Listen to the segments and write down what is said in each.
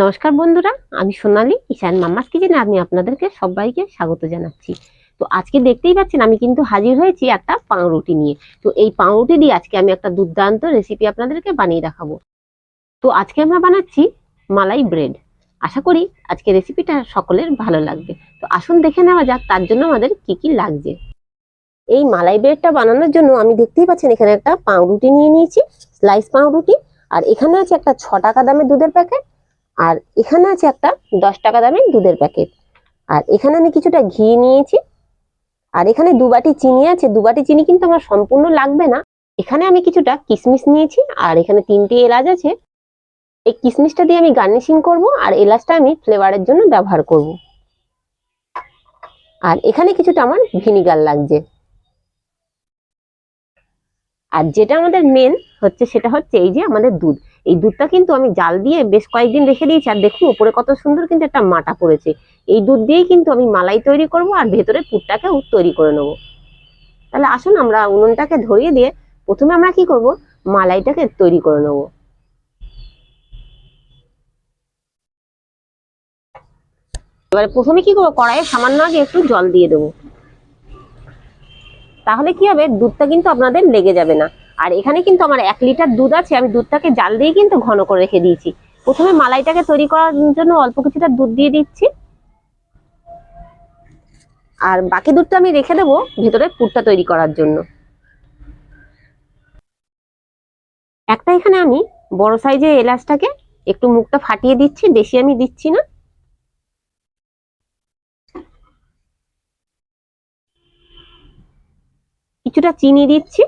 নমস্কার বন্ধুরা, আমি সোনালি, ঈশান মাম্মাস কিচেনে আমি আপনাদেরকে সবাইকে স্বাগত জানাচ্ছি। তো আজকে দেখতেই পাচ্ছেন আমি কিন্তু হাজির হয়েছি একটা পাউরুটি নিয়ে। তো এই পাউরুটি দিয়ে আজকে আমি একটা দুর্দান্ত রেসিপি আপনাদেরকে বানিয়ে দেখাবো। তো আজকে আমরা বানাচ্ছি মালাই ব্রেড আশা করি আজকে রেসিপিটা সকলের ভালো লাগবে। তো আসুন দেখে নেওয়া যাক তার জন্য আমাদের কি কি লাগছে। এই মালাই ব্রেডটা বানানোর জন্য আমি দেখতেই পাচ্ছেন এখানে একটা পাউরুটি নিয়ে নিয়েছি স্লাইস পাউরুটি। আর এখানে আছে একটা ছ টাকা দামের দুধের প্যাকেট আর এখানে আছে একটা দশ টাকা দামের দুধের প্যাকেট। আর এখানে আমি কিছুটা ঘি নিয়েছি। আর এখানে দু বাটি চিনি আছে। দু বাটি চিনি কিন্তু আমার সম্পূর্ণ লাগবে না। এখানে আমি কিছুটা কিশমিশ নিয়েছি। আর এখানে তিনটে এলাচ আছে। এই কিশমিশটা দিয়ে আমি গার্নিশিং করব। আর এলাচটা আমি ফ্লেভারের জন্য ব্যবহার করব। আর এখানে কিছুটা আমার ভিনিগার লাগছে। আর যেটা আমাদের মেন হচ্ছে সেটা হচ্ছে এই যে আমাদের দুধ। এই দুধটা কিন্তু আমি জাল দিয়ে বেশ কয়েকদিন রেখে দিয়েছি, আর দেখুন উপরে কত সুন্দর কিন্তু একটা মাটা পড়েছে। এই দুধ দিয়েই কিন্তু আমি মালাই তৈরি করব, আর ভেতরে পুরটাকেও তৈরি করে নেব। তাহলে আসুন আমরা উনুনটাকে ধরিয়ে দিয়ে প্রথমে আমরা কি করব? মালাইটাকে তৈরি করে নেব। এবারে প্রথমে কি করব? কড়াইয়ে সামান্য আগে একটু জল দিয়ে দেবো। তাহলে কি হবে? দুধটা কিন্তু আপনাদের লেগে যাবে না। আর এখানে কিন্তু আমার এক লিটার দুধ আছে, আমি দুধটাকে জাল দিয়ে কিন্তু ঘন করে রেখে দিয়েছি। প্রথমে মালাইটাকে তৈরি করার জন্য অল্প কিছুটা দুধ দিয়ে দিচ্ছি। আর বাকি দুধটা আমি রেখে দেবো ভেতরে পুরটা তৈরি করার জন্য। একটা এখানে আমি বড় সাইজের এলাচটাকে একটু মুখটা ফাটিয়ে দিচ্ছি, বেশি আমি দিচ্ছি না। কিছুটা চিনি দিচ্ছি।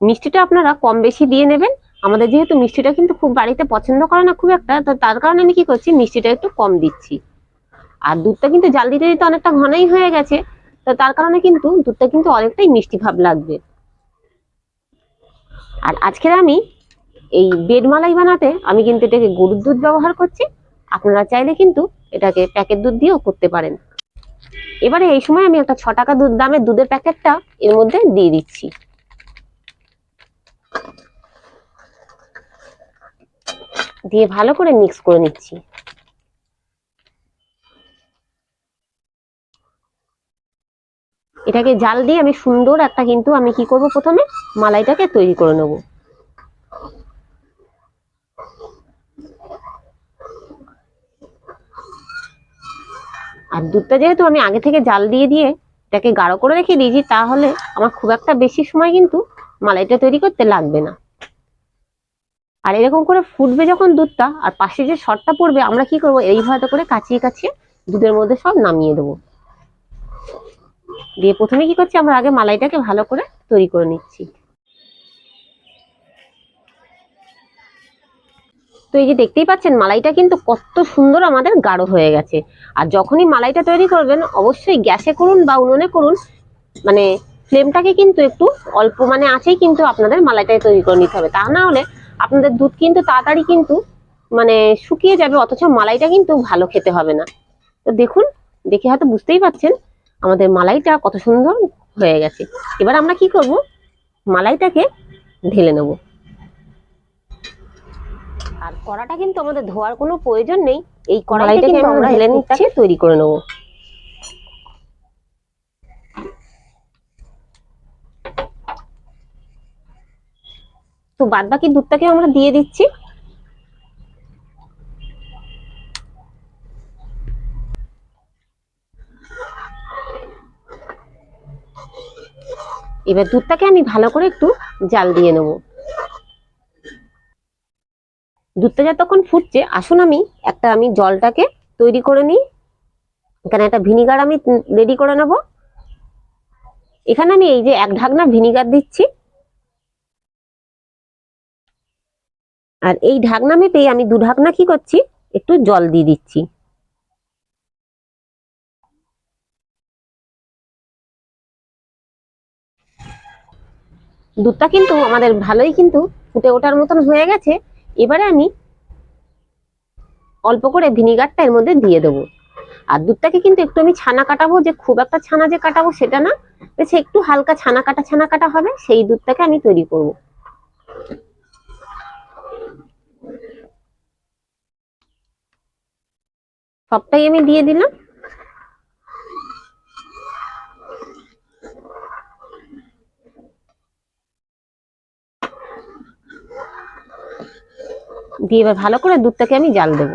মিষ্টিটা আপনারা কম বেশি দিয়ে নেবেন। আমাদের যেহেতু মিষ্টিটা কিন্তু খুব বাড়িতে পছন্দ করে না খুব একটা, তো তার কারণে আমি কি করছি, মিষ্টিটা একটু কম দিচ্ছি। আর দুধটা কিন্তু জাল দিতে দিতে অনেকটা ঘনাই হয়ে গেছে, তো তার কারণে কিন্তু দুধটা কিন্তু অনেকটাই মিষ্টি ভাব লাগবে। আর আজকের আমি এই বেড মালাই বানাতে আমি কিন্তু এটাকে গরুর দুধ ব্যবহার করছি। আপনারা চাইলে কিন্তু এটাকে প্যাকেট দুধ দিয়েও করতে পারেন। এবারে এই সময় আমি একটা ছ টাকা দুধ দামের দুধের প্যাকেটটা এর মধ্যে দিয়ে দিচ্ছি। দিয়ে ভালো করে মিক্স করে নিচ্ছি। এটাকে জাল দিয়ে আমি সুন্দর একটা কিন্তু আমি কি করব প্রথমে? মালাইটাকে তৈরি করে নেব। আর দুধটা যেহেতু আমি আগে থেকে জাল দিয়ে দিয়ে এটাকে গাঢ় করে রেখে দিয়েছি, তাহলে আমার খুব একটা বেশি সময় কিন্তু মালাইটা তৈরি করতে লাগবে না। আর এরকম করে ফুটবে যখন দুধটা, আর পাশে যে শর্টটা পড়বে, আমরা কি করব? এইভাবে করে কাচিয়ে কাচিয়ে দুধের মধ্যে সব নামিয়ে দেবো। দিয়ে প্রথমে কি করছি, আমরা আগে মালাইটাকে ভালো করে তৈরি করে নিচ্ছি। তো এই যে দেখতেই পাচ্ছেন, মালাইটা কিন্তু কত সুন্দর আমাদের গাঢ় হয়ে গেছে। আর যখনই মালাইটা তৈরি করবেন, অবশ্যই গ্যাসে করুন বা উনুনে করুন মানে ফ্লেমটাকে কিন্তু একটু অল্প মানে আছেই কিন্তু আপনাদের মালাইটাই তৈরি করে নিতে হবে। তা না হলে আপনাদের দুধ কিন্তু তাড়াতাড়ি কিন্তু মানে শুকিয়ে যাবে অথচ মালাইটা কিন্তু ভালো খেতে হবে না। তো দেখুন দেখে হয়তো বুঝতেই পাচ্ছেন আমাদের মালাইটা কত সুন্দর হয়ে গেছে। এবার আমরা কি করব? মালাইটাকে ঢেলে নেব। আর কড়াটা কিন্তু আমাদের ধোয়ার কোনো প্রয়োজন নেই। এই কড়াইটা কিন্তু আমরা ঢেলে নিচ্ছে তৈরি করে নেব। তো বাদ বাকি দুধটাকে আমরা দিয়ে দিচ্ছি। এবার দুধটাকে আমি ভালো করে একটু জাল দিয়ে নেব। দুধটা যতক্ষণ ফুটছে, আসুন আমি একটা আমি জলটাকে তৈরি করে নিই। এখানে একটা ভিনিগার আমি রেডি করে নেব। এখানে আমি এই যে এক ঢাকনা ভিনিগার দিচ্ছি। আর এই ঢাকনা মেপে আমি দু ঢাকনা কি করছি? একটু জল দিয়ে দিচ্ছি। দুধটা কিন্তু আমাদের ভালোই কিন্তু ফুটে ওঠার মতন হয়ে গেছে। এবারে আমি অল্প করে ভিনিগারটা এর মধ্যে দিয়ে দেবো। আর দুধটাকে কিন্তু একটু আমি ছানা কাটাবো, যে খুব একটা ছানা যে কাটাবো সেটা না। বেশ একটু হালকা ছানা কাটা ছানা কাটা হবে, সেই দুধটাকে আমি তৈরি করব। সবটাই আমি দিয়ে দিলাম। দিয়ে এবার ভালো করে দুধটাকে আমি জাল দেব।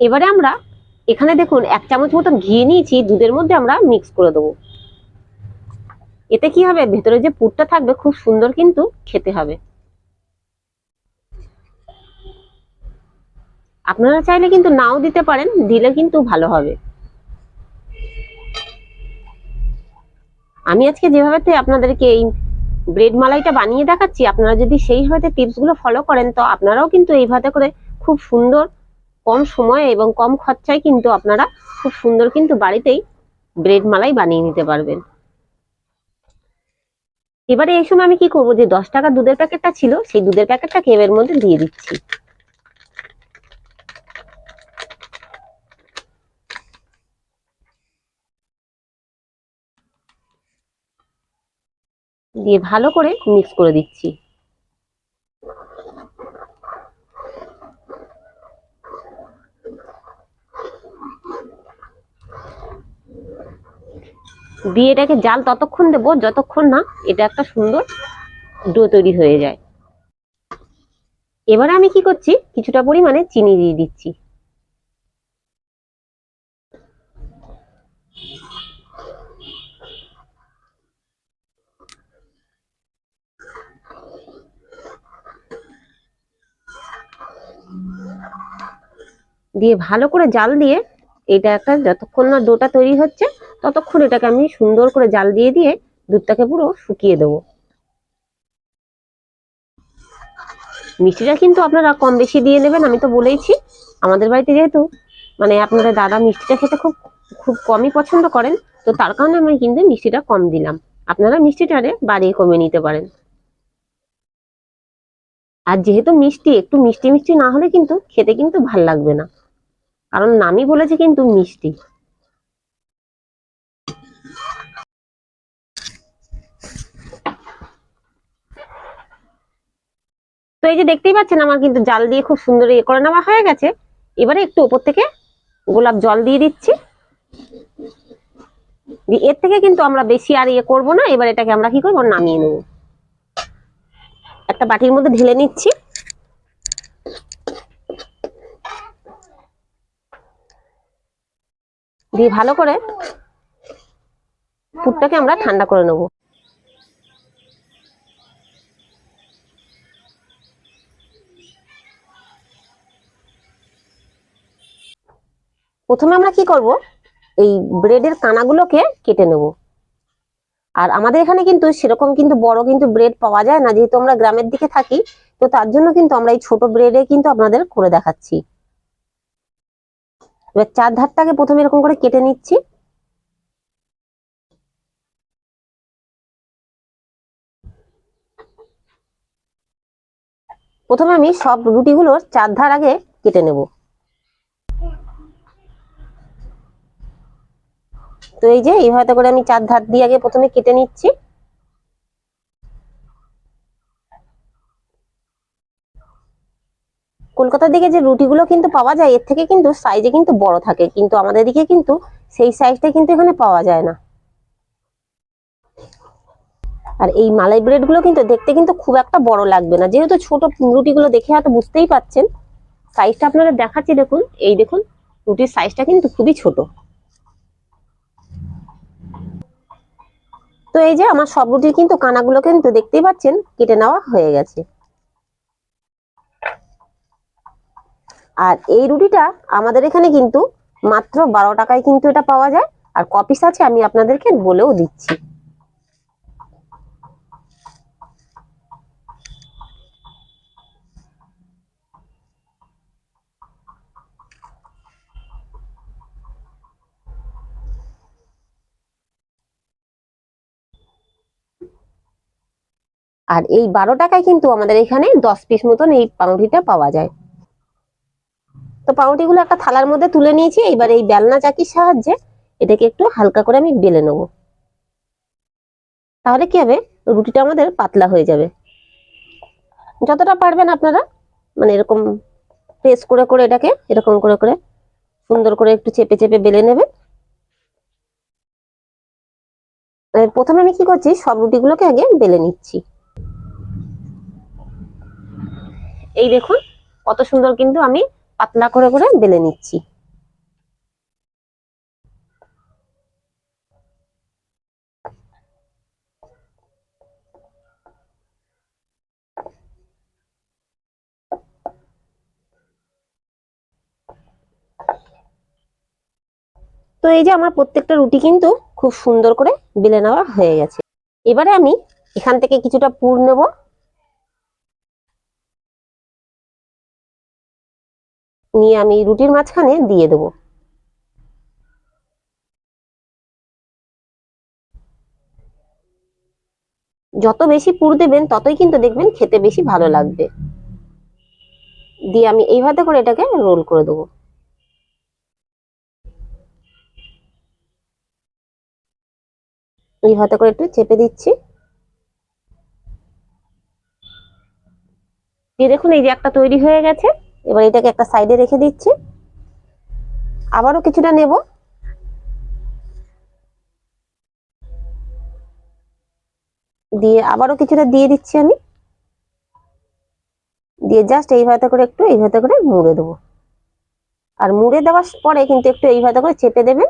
এবারে আমরা এখানে দেখুন এক চামচ মতন ঘি নিয়েছি, দুধের মধ্যে আমরা মিক্স করে দেবো। এতে কি হবে? ভেতরে যে পুরটা থাকবে খুব সুন্দর কিন্তু খেতে হবে। আপনারা চাইলে কিন্তু নাও দিতে পারেন, দিলে কিন্তু ভালো হবে। আমি আজকে যেভাবে আপনাদেরকে এই ব্রেড মালাইটা বানিয়ে দেখাচ্ছি, আপনারা যদি সেইভাবে টিপসগুলো ফলো করেন, তো আপনারাও কিন্তু এইভাবে করে খুব সুন্দর কম সময়ে এবং কম খরচায় কিন্তু আপনারা খুব সুন্দর কিন্তু বাড়িতেই ব্রেড মালাই বানিয়ে নিতে পারবেন। এবারে এই সময় আমি কি করব যে দশ টাকা দুধের প্যাকেটটা ছিল, সেই দুধের প্যাকেটটা কেবের মধ্যে দিয়ে দিচ্ছি। দিয়ে ভালো করে মিক্স করে দিচ্ছি। দিয়ে এটাকে জাল ততক্ষণ দেবো যতক্ষণ না এটা একটা সুন্দর ডো তৈরি হয়ে যায়। এবারে আমি কি করছি? কিছুটা পরিমাণে চিনি দিয়ে দিচ্ছি। দিয়ে ভালো করে জাল দিয়ে এটা একটা যতক্ষণ না ডোটা তৈরি হচ্ছে, ততক্ষণ এটাকে আমি সুন্দর করে জাল দিয়ে দিয়ে দুধটাকে পুরো শুকিয়ে দেবো। মিষ্টিটা কিন্তু আপনারা কম বেশি দিয়ে নেবেন, আমি তো বলেইছি। আমাদের বাড়িতে যেহেতু মানে আপনাদের দাদা মিষ্টিটা খেতে খুব খুব কমই পছন্দ করেন, তো তার কারণে আমি কিন্তু মিষ্টিটা কম দিলাম। আপনারা মিষ্টিটারে বাড়িয়ে কমে নিতে পারেন। আর যেহেতু মিষ্টি, একটু মিষ্টি মিষ্টি না হলে কিন্তু খেতে কিন্তু ভালো লাগবে না। কারণ নামই বলেছে কিন্তু মিষ্টি। তো এই যে দেখতেই পাচ্ছেন আমার কিন্তু জাল দিয়ে খুব সুন্দর ইয়ে করে নেওয়া হয়ে গেছে। এবারে একটু উপর থেকে গোলাপ জল দিয়ে দিচ্ছি। এর থেকে কিন্তু আমরা বেশি আর ইয়ে করব না, এবার এটাকে আমরা কি করব? নামিয়ে নেব। একটা বাটির মধ্যে ঢেলে নিচ্ছি। দিয়ে ভালো করে পুরটাকে আমরা ঠান্ডা করে নেব। প্রথমে আমরা কি করব? এই ব্রেডের কানাগুলোকে কেটে নেব। আর আমাদের এখানে কিন্তু সেরকম কিন্তু বড় কিন্তু ব্রেড পাওয়া যায় না, যেহেতু আমরা গ্রামের দিকে থাকি, তো তার জন্য কিন্তু আমরা এই ছোট ব্রেডে কিন্তু আপনাদের করে দেখাচ্ছি। এবার চার ধারটাকে প্রথমে এরকম করে কেটে নিচ্ছি। প্রথমে আমি সব রুটিগুলোর চার ধার আগে কেটে নেব। তো এই যে এইভাবে করে আমি চার ধার দিয়ে আগে প্রথমে কেটে নিচ্ছি। কলকাতার দিকে যে রুটিগুলো কিন্তু পাওয়া যায়, এর থেকে কিন্তু সাইজে কিন্তু বড় থাকে। কিন্তু আমাদের দিকে কিন্তু সেই সাইজটা কিন্তু এখানে পাওয়া যায় না। আর এই মালাই ব্রেডগুলো কিন্তু দেখতে কিন্তু খুব একটা বড় লাগবে না। যেহেতু ছোট রুটিগুলো দেখে হয়তো বুঝতেই পাচ্ছেন সাইজটা আপনারা দেখাচ্ছি দেখুন। এই দেখুন, রুটির সাইজটা কিন্তু খুবই ছোট। তো এই যে আমার সব রুটির কিন্তু কানাগুলো কিন্তু দেখতেই পাচ্ছেন, কেটে নেওয়া হয়ে গেছে। আর এই রুটিটা আমাদের এখানে কিন্তু মাত্র বারো টাকায় কিন্তু এটা পাওয়া যায়। আর কপিস আছে, আমি আপনাদেরকে বলেও দিচ্ছি। আর এই বারো টাকায় কিন্তু আমাদের এখানে দশ পিস মতন এই পাউরুটিটা পাওয়া যায়। তো পাউরুটিগুলো একটা থালার মধ্যে তুলে নিয়েছি এবার এই বেলনা চাকির সাহায্যে এটাকে একটু হালকা করে আমি বেলে নেব। তাহলে কি হবে? রুটিটা আমাদের পাতলা হয়ে যাবে। যতটা পারবেন আপনারা মানে এরকম প্রেস করে করে এটাকে এরকম করে করে সুন্দর করে একটু চেপে চেপে বেলে আর প্রথমে আমি কি করছি, সব রুটিগুলোকে আগে বেলে নিচ্ছি। এই দেখুন, কত সুন্দর কিন্তু আমি পাতলা করে করে বেলে নিচ্ছি। তো এই যে আমার প্রত্যেকটা রুটি কিন্তু খুব সুন্দর করে বেলে নেওয়া হয়ে গেছে। এবারে আমি এখান থেকে কিছুটা পুর নেব। নিয়ে আমি রুটির মাঝখানে দিয়ে দেবো। যত বেশি পুর দেবেন, ততই কিন্তু দেখবেন খেতে বেশি ভালো লাগবে। দিয়ে আমি এইভাবে করে এটাকে রোল করে দেবো। এই হাতে করে একটু চেপে দিচ্ছি। দিয়ে দেখুন এই যে একটা তৈরি হয়ে গেছে। এবার এটাকে একটা সাইডে রেখে দিচ্ছি। আবারও কিছুটা নেব। দিয়ে আবারও কিছুটা দিয়ে দিচ্ছি আমি। দিয়ে জাস্ট এইভাবে করে একটু এইভাবে করে মুড়ে দেবো। আর মুড়ে দেওয়ার পরে কিন্তু একটু এইভাবে করে চেপে দেবেন।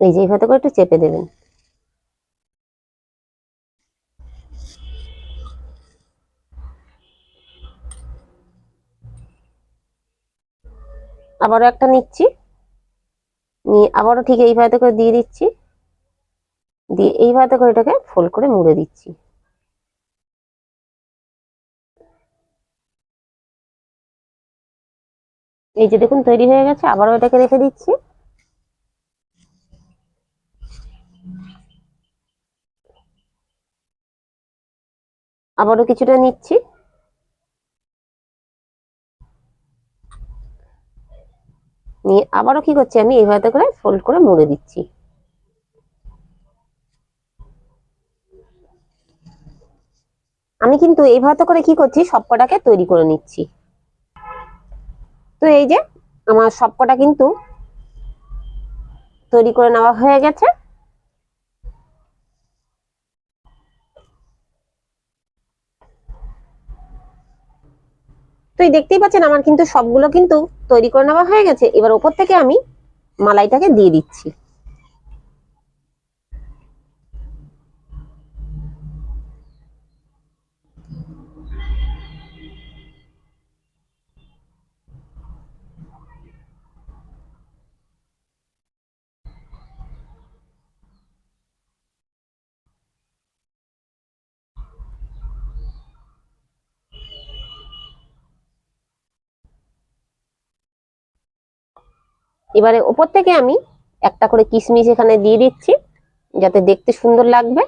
এই যে এইভাবে করে একটু চেপে দেবেন। আবারও একটা নিচ্ছি। নিয়ে আবারও ঠিক এইভাবে করে দিয়ে দিচ্ছি। দিয়ে এইভাবে করে এটাকে ফোল্ড করে মুড়ে দিচ্ছি। এই যে দেখুন তৈরি হয়ে গেছে, আবারও এটাকে রেখে দিচ্ছি। আবারও কিছুটা নিচ্ছি। নিয়ে আবারও কি করছি আমি এইভাবে করে ফোল্ড করে মুড়ে দিচ্ছি। আমি কিন্তু এইভাবে করে কি করছি, সবকটাকে তৈরি করে নিচ্ছি। তো এই যে, আমার সবকটা কিন্তু তৈরি করে নেওয়া হয়ে গেছে। তো এই দেখতেই পাচ্ছেন আমার কিন্তু সবগুলো কিন্তু তৈরি করে নেওয়া হয়ে গেছে। এবার ওপর থেকে আমি মালাইটাকে দিয়ে দিচ্ছি। এবারে ওপর থেকে আমি একটা করে কিশমিশ এখানে দিয়ে দিচ্ছি, যাতে দেখতে সুন্দর লাগবে।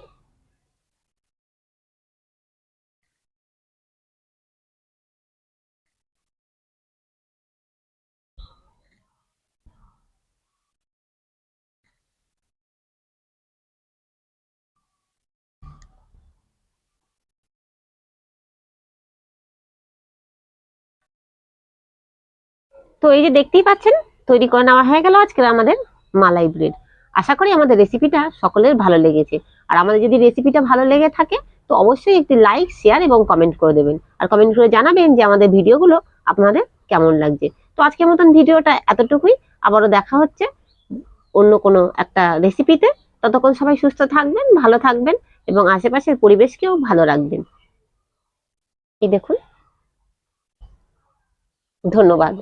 তো এই যে দেখতেই পাচ্ছেন তৈরি করে নেওয়া হয়ে গেল আজকে আমাদের মালাই ব্রেড আশা করি আমাদের রেসিপিটা সকলের ভালো লেগেছে। আর আমাদের যদি রেসিপিটা ভালো লেগে থাকে, তো অবশ্যই একটি লাইক শেয়ার এবং কমেন্ট করে দেবেন। আর কমেন্ট করে জানাবেন যে আমাদের ভিডিওগুলো আপনাদের কেমন লাগছে। তো আজকের মতন ভিডিওটা এতটুকুই। আবারও দেখা হচ্ছে অন্য কোনো একটা রেসিপিতে ততক্ষণ সবাই সুস্থ থাকবেন, ভালো থাকবেন এবং আশেপাশের পরিবেশকেও ভালো রাখবেন। এই দেখুন। ধন্যবাদ।